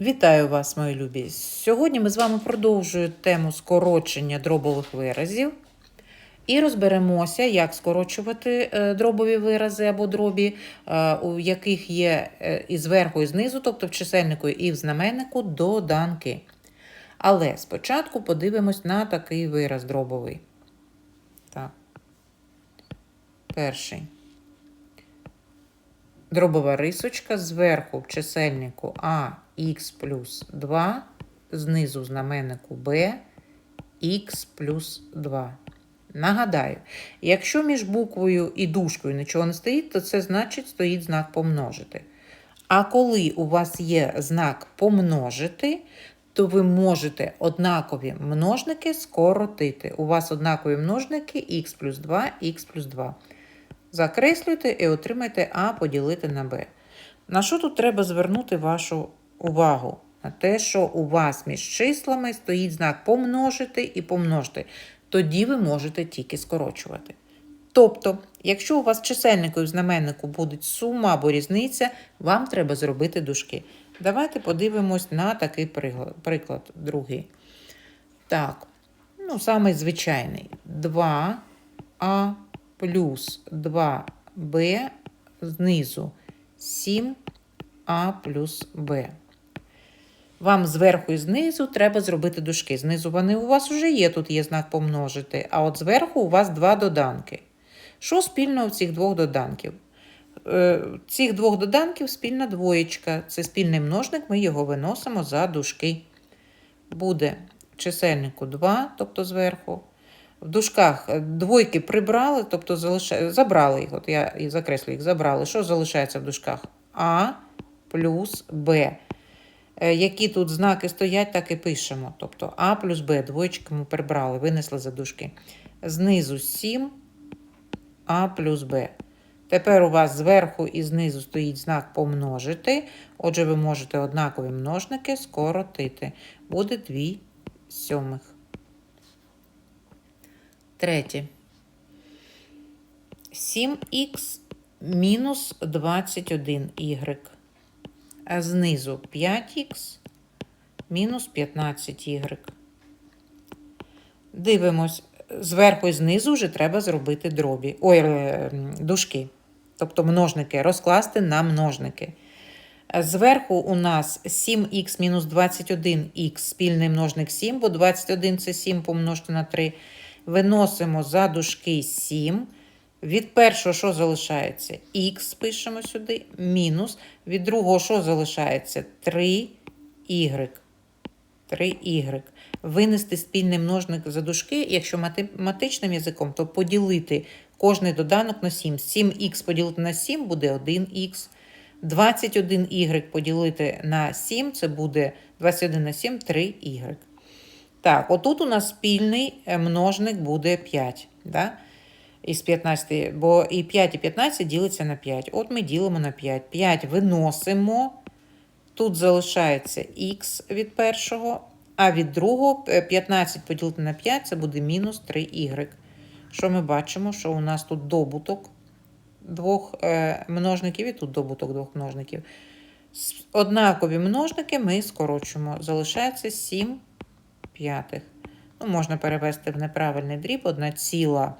Вітаю вас, мої любі! Сьогодні ми з вами продовжуємо тему скорочення дробових виразів і розберемося, як скорочувати е, дробові вирази або дробі, е, у яких є е, і зверху, і знизу, тобто в чисельнику і в знаменнику доданки. Але спочатку подивимось на такий вираз дробовий. Так. Перший. Дробова рисочка зверху в чисельнику А х плюс 2, знизу в знаменнику Б х плюс 2. Нагадаю, якщо між буквою і дужкою нічого не стоїть, то це значить стоїть знак помножити. А коли у вас є знак помножити, то ви можете однакові множники скоротити. У вас однакові множники х плюс 2, х плюс 2. Закреслюйте і отримайте А поділити на Б. На що тут треба звернути вашу увагу? На те, що у вас між числами стоїть знак помножити і помножити. Тоді ви можете тільки скорочувати. Тобто, якщо у вас чисельнику і в знаменнику буде сума або різниця, вам треба зробити дужки. Давайте подивимось на такий приклад, приклад другий. Так, ну, самий звичайний. 2а плюс 2b знизу 7а плюс b. Вам зверху і знизу треба зробити дужки. Знизу вони у вас вже є, тут є знак помножити, а от зверху у вас два доданки. Що спільного в цих двох доданків? Е, Цих двох доданків спільна двоєчка. Це спільний множник, ми його виносимо за дужки. Буде чисельнику 2, тобто зверху. В дужках е, двойки прибрали, тобто залиша... забрали їх. От я і закреслю їх, забрали. Що залишається в дужках? А плюс Б. Е, Які тут знаки стоять, так і пишемо. Тобто А плюс Б, двоєчки ми прибрали, винесли за дужки. Знизу 7 А плюс Б. Тепер у вас зверху і знизу стоїть знак помножити. Отже, ви можете однакові множники скоротити. Буде 2 сьомих. Третє. 7х мінус 21y. А знизу 5х мінус 15y. Дивимось, зверху і знизу вже треба зробити дробі. Ой, е, дужки. Тобто множники, розкласти на множники. Зверху у нас 7х мінус 21х, спільний множник 7, бо 21 це 7 помножити на 3. Виносимо за дужки 7. Від першого, що залишається? Х пишемо сюди, мінус. Від другого, що залишається? 3y. 3y. Винести спільний множник за дужки, якщо математичним язиком, то поділити кожний доданок на 7. 7х поділити на 7 буде 1х. 21y поділити на 7, це буде 21 на 7, 3y. Так, отут у нас спільний е, множник буде 5. Да? Із 15, бо і 5 і 15 ділиться на 5. От ми ділимо на 5. 5 виносимо. Тут залишається х від першого, а від другого 15 поділити на 5 це буде мінус 3y. Що ми бачимо? Що у нас тут добуток двох е, множників і тут добуток двох множників. Однакові множники ми скорочуємо. Залишається 7 п'ятих. Ну, можна перевести в неправильний дріб 1 ціла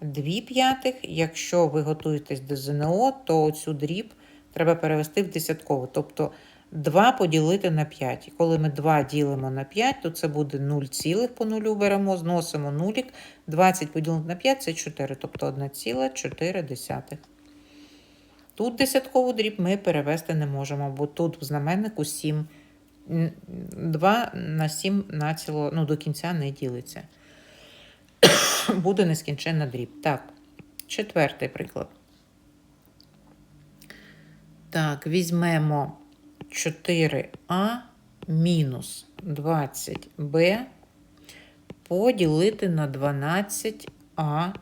2 п'ятих. Якщо ви готуєтесь до ЗНО, то цю дріб треба перевести в десяткову. Тобто 2 поділити на 5. І коли ми 2 ділимо на 5, то це буде 0 цілих по нулю беремо, зносимо нулік. 20 поділити на 5 це 4, тобто 1,4. Тут десяткову дріб ми перевести не можемо, бо тут в знаменнику 7. 2 на 7 націло, ну, до кінця не ділиться. Буде нескінченна дріб. Так, четвертий приклад. Так, візьмемо 4а мінус 20b поділити на 12аб.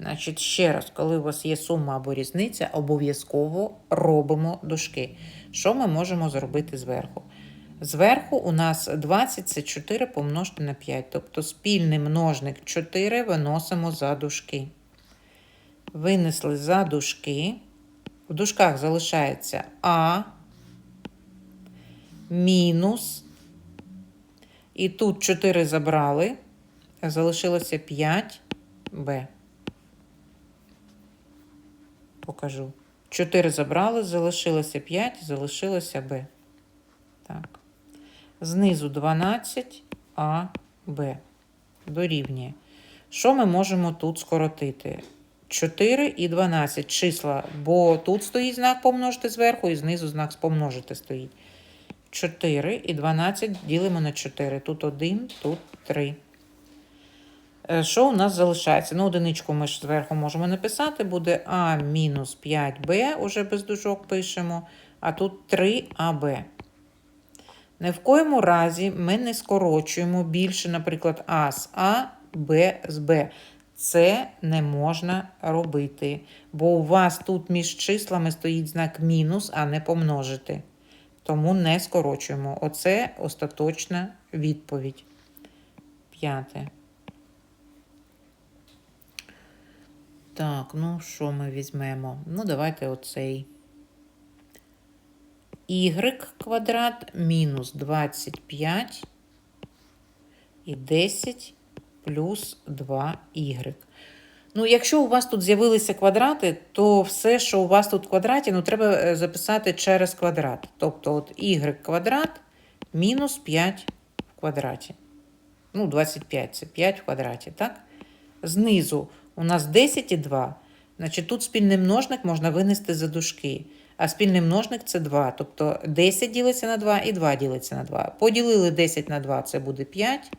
Значить, ще раз, коли у вас є сума або різниця, обов'язково робимо дужки. Що ми можемо зробити зверху? Зверху у нас 20 це 4 помножити на 5. Тобто спільний множник 4 виносимо за дужки. Винесли за дужки. В дужках залишається А мінус. І тут 4 забрали. Залишилося 5b. Покажу. 4 забрали, залишилося 5, залишилося b. Так. Знизу 12 а b. Дорівнює. Що ми можемо тут скоротити? 4 і 12 числа, бо тут стоїть знак помножити зверху, і знизу знак помножити стоїть. 4 і 12 ділимо на 4. Тут 1, тут 3. Е, Що у нас залишається? Ну, одиничку ми ж зверху можемо написати. Буде А мінус 5Б, уже без дужок пишемо, а тут 3АБ. Ні в коєму разі ми не скорочуємо більше, наприклад, А з А, Б з Б. Це не можна робити, бо у вас тут між числами стоїть знак мінус, а не помножити. Тому не скорочуємо. Оце остаточна відповідь. П'яте. Так, ну що ми візьмемо? Ну, давайте оцей. Y квадрат мінус 25 і 10 плюс 2y. Ну, якщо у вас тут з'явилися квадрати, то все, що у вас тут в квадраті, ну, треба е, записати через квадрат. Тобто от y квадрат мінус 5 в квадраті. Ну, 25 це 5 в квадраті, так? Знизу у нас 10 і 2. Значить, тут спільний множник можна винести за дужки. А спільний множник це 2. Тобто 10 ділиться на 2 і 2 ділиться на 2. Поділили 10 на 2, це буде 5.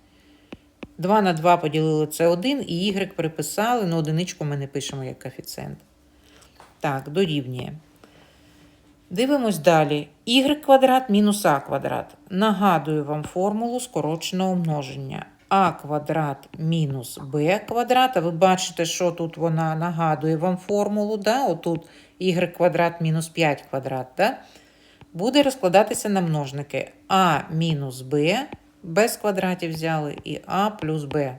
2 на 2 поділили це 1, і y приписали, ну одиничку ми не пишемо як коефіцієнт. Так, дорівнює. Дивимось далі. y квадрат мінус а квадрат. Нагадую вам формулу скороченого множення. А квадрат мінус b квадрат. А ви бачите, що тут вона нагадує вам формулу. Да? Отут y квадрат мінус 5 квадрат. Да? Буде розкладатися на множники а мінус b без квадратів взяли і А плюс Б.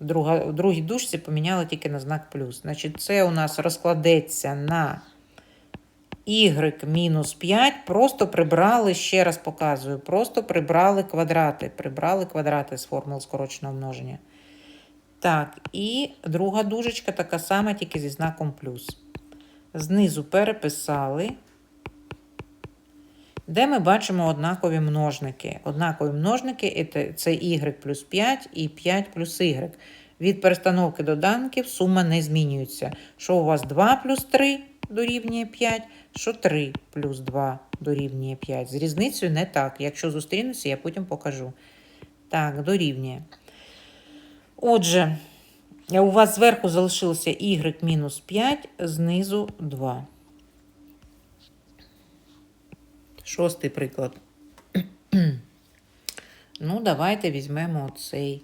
Друга, в другій дужці поміняли тільки на знак плюс. Значить, це у нас розкладеться на y мінус 5. Просто прибрали, ще раз показую, просто прибрали квадрати. Прибрали квадрати з формул скороченого множення. Так, і друга дужечка така сама, тільки зі знаком плюс. Знизу переписали де ми бачимо однакові множники. Однакові множники це y плюс 5 і 5 плюс y. Від перестановки доданків сума не змінюється. Що у вас 2 плюс 3 дорівнює 5, що 3 плюс 2 дорівнює 5. З різницею не так. Якщо зустрінуся, я потім покажу. Так, дорівнює. Отже, у вас зверху залишилося y мінус 5, знизу 2. Шостий приклад. ну, давайте візьмемо цей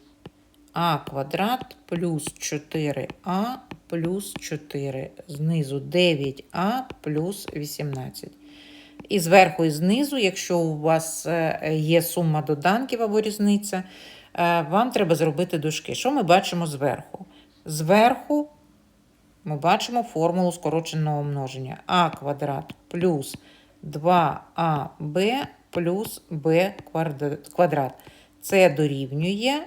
а квадрат плюс 4а плюс 4. Знизу 9а плюс 18. І зверху і знизу, якщо у вас е, є сума доданків або різниця, е, вам треба зробити дужки. Що ми бачимо зверху? Зверху ми бачимо формулу скороченого множення. а квадрат плюс 2аб плюс b квадрат. Це дорівнює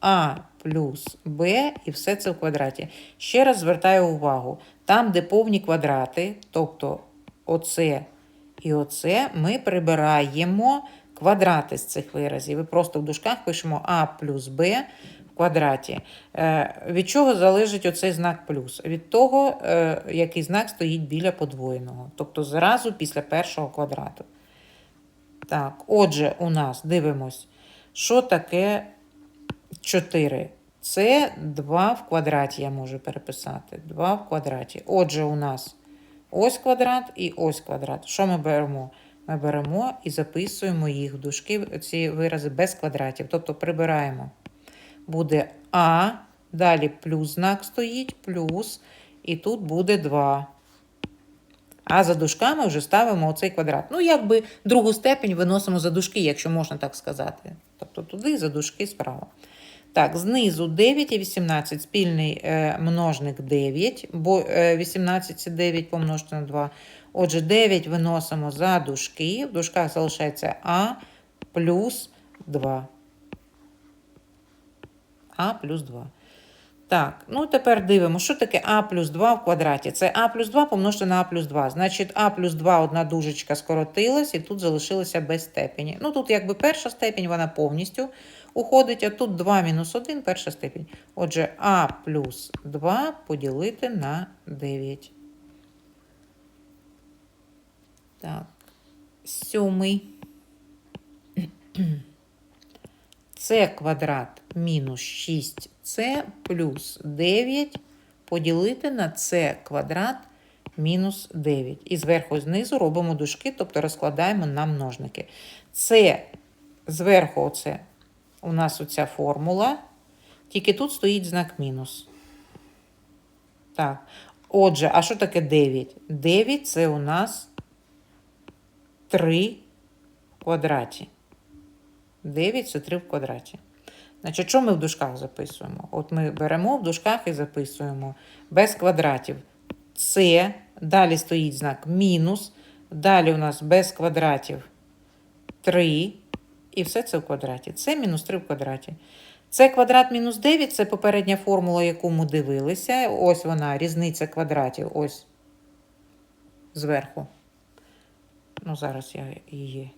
а плюс b і все це в квадраті. Ще раз звертаю увагу: там, де повні квадрати, тобто оце і оце, ми прибираємо квадрати з цих виразів. І просто в дужках пишемо а плюс b квадраті. Е, від чого залежить оцей знак плюс? Від того, е, який знак стоїть біля подвоєного. Тобто зразу після першого квадрату. Так, отже, у нас дивимось, що таке 4. Це 2 в квадраті я можу переписати. 2 в квадраті. Отже, у нас ось квадрат і ось квадрат. Що ми беремо? Ми беремо і записуємо їх в дужки, ці вирази без квадратів. Тобто прибираємо буде А, далі плюс знак стоїть, плюс, і тут буде 2. А за дужками вже ставимо оцей квадрат. Ну, якби другу степень виносимо за дужки, якщо можна так сказати. Тобто туди за дужки справа. Так, знизу 9 і 18 спільний е, множник 9, бо е, 18 це 9 помножити на 2. Отже, 9 виносимо за дужки, в дужках залишається А плюс 2. А плюс 2. Так, ну тепер дивимося, що таке А плюс 2 в квадраті. Це А плюс 2 помножити на А плюс 2. Значить, А плюс 2 одна дужечка скоротилась, і тут залишилося без степені. Ну, тут якби перша степень, вона повністю уходить, а тут 2 мінус 1 перша степень. Отже, А плюс 2 поділити на 9. Так, сьомий. С квадрат мінус 6С плюс 9 поділити на С квадрат мінус 9. І зверху і знизу робимо дужки, тобто розкладаємо на множники. С зверху оце у нас оця формула, тільки тут стоїть знак мінус. Так. Отже, а що таке 9? 9 це у нас 3 в квадраті. 9 це 3 в квадраті. Значить, що ми в дужках записуємо? От ми беремо в дужках і записуємо без квадратів. Це, далі стоїть знак мінус. Далі у нас без квадратів 3. І все це в квадраті. Це мінус 3 в квадраті. Це квадрат мінус 9 це попередня формула, яку ми дивилися. Ось вона, різниця квадратів. Ось зверху. Ну, зараз я її.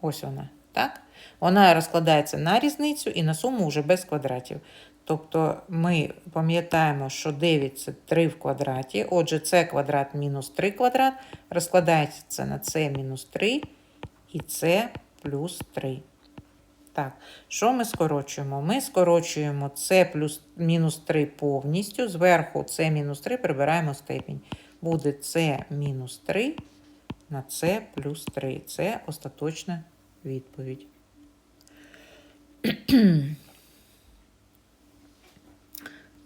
Ось вона. Так? Вона розкладається на різницю і на суму вже без квадратів. Тобто ми пам'ятаємо, що 9 це 3 в квадраті. Отже, це квадрат мінус 3 квадрат. Розкладається на це мінус 3 і це плюс 3. Так, що ми скорочуємо? Ми скорочуємо це плюс мінус 3 повністю. Зверху це мінус 3 прибираємо степінь. Буде це мінус 3 на це плюс 3. Це остаточна відповідь.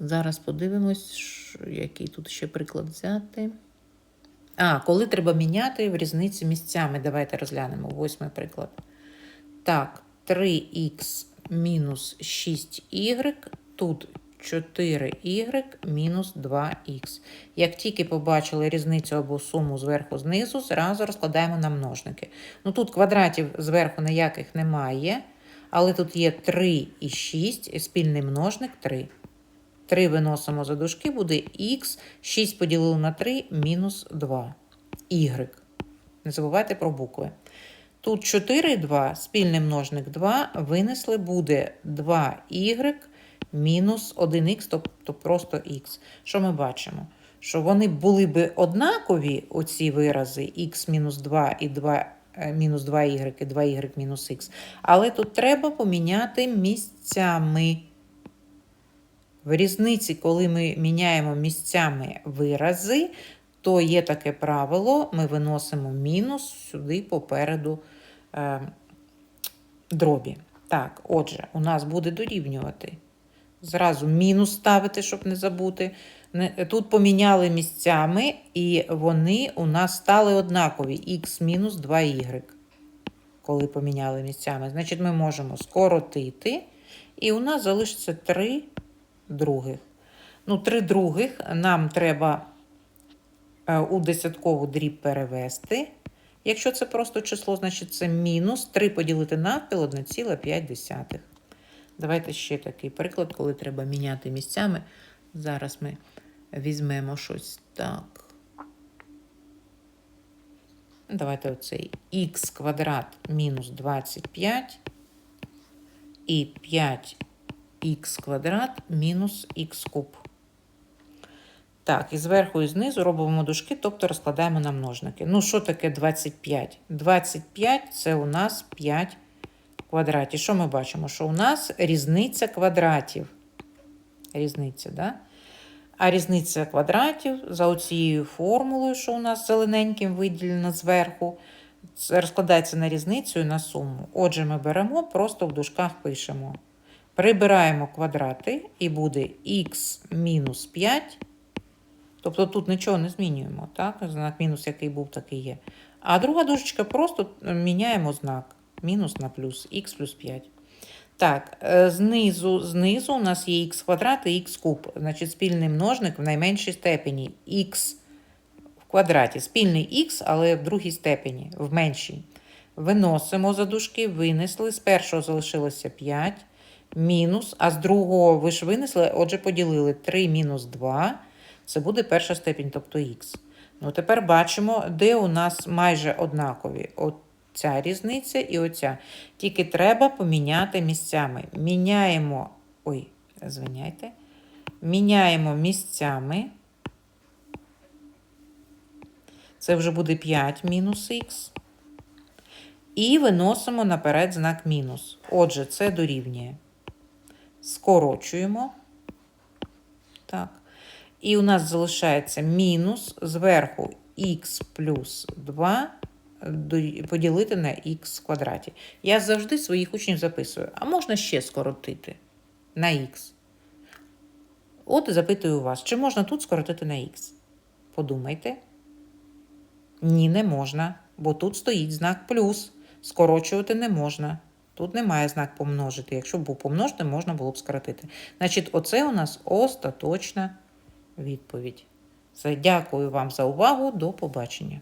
Зараз подивимось, який тут ще приклад взяти. А, коли треба міняти в різниці місцями. Давайте розглянемо восьмий приклад. Так, 3х мінус 6y, тут 4y мінус 2х. Як тільки побачили різницю або суму зверху знизу, зразу розкладаємо на множники. Ну тут квадратів зверху ніяких немає, але тут є 3 і 6, і спільний множник 3. 3 виносимо за дужки, буде х, 6 поділили на 3, мінус 2. Y. Не забувайте про букви. Тут 4 2, спільний множник 2, винесли, буде 2y мінус 1х, тобто просто х. Що ми бачимо? Що вони були би однакові, оці вирази х мінус 2 і 2 е, мінус 2y і 2y мінус х. Але тут треба поміняти місцями. В різниці, коли ми міняємо місцями вирази, то є таке правило, ми виносимо мінус сюди попереду е, дробі. Так, отже, у нас буде дорівнювати. Зразу мінус ставити, щоб не забути. Тут поміняли місцями, і вони у нас стали однакові. х мінус 2y. Коли поміняли місцями. Значить, ми можемо скоротити, і у нас залишиться 3 других. Ну, 3 других нам треба е, у десяткову дріб перевести. Якщо це просто число, значить це мінус 3 поділити навпіл 1,5. Давайте ще такий приклад, коли треба міняти місцями. Зараз ми візьмемо щось так. Давайте оцей х квадрат мінус 25 і 5х квадрат мінус х куб. Так, і зверху і знизу робимо дужки, тобто розкладаємо на множники. Ну, що таке 25? 25 це у нас 5 в квадраті. Що ми бачимо? Що у нас різниця квадратів. Різниця, да? А різниця квадратів за оцією формулою, що у нас зелененьким виділено зверху, розкладається на різницю і на суму. Отже, ми беремо, просто в дужках пишемо. Прибираємо квадрати і буде х мінус 5. Тобто тут нічого не змінюємо, так? Знак мінус, який був, такий є. А друга дужечка просто міняємо знак. Мінус на плюс, х плюс 5. Так, е, знизу, знизу у нас є х квадрат і х куб. Значить, спільний множник в найменшій степені х в квадраті. Спільний х, але в другій степені, в меншій. Виносимо за дужки, винесли. З першого залишилося 5 мінус, а з другого ви ж винесли, отже, поділили 3 мінус 2. Це буде перша степінь, тобто х. Ну, тепер бачимо, де у нас майже однакові. Оця різниця і оця. Тільки треба поміняти місцями. Міняємо. Ой, звиняйте. Міняємо місцями. Це вже буде 5 мінус х. І виносимо наперед знак мінус. Отже, це дорівнює. Скорочуємо. Так. І у нас залишається мінус зверху х плюс 2 поділити на х квадраті. Я завжди своїх учнів записую. А можна ще скоротити на х. От запитую вас, чи можна тут скоротити на х? Подумайте. Ні, не можна, бо тут стоїть знак плюс. Скорочувати не можна. Тут немає знак помножити. Якщо б був помножити, можна було б скоротити. Значить, оце у нас остаточна відповідь. Це дякую вам за увагу. До побачення.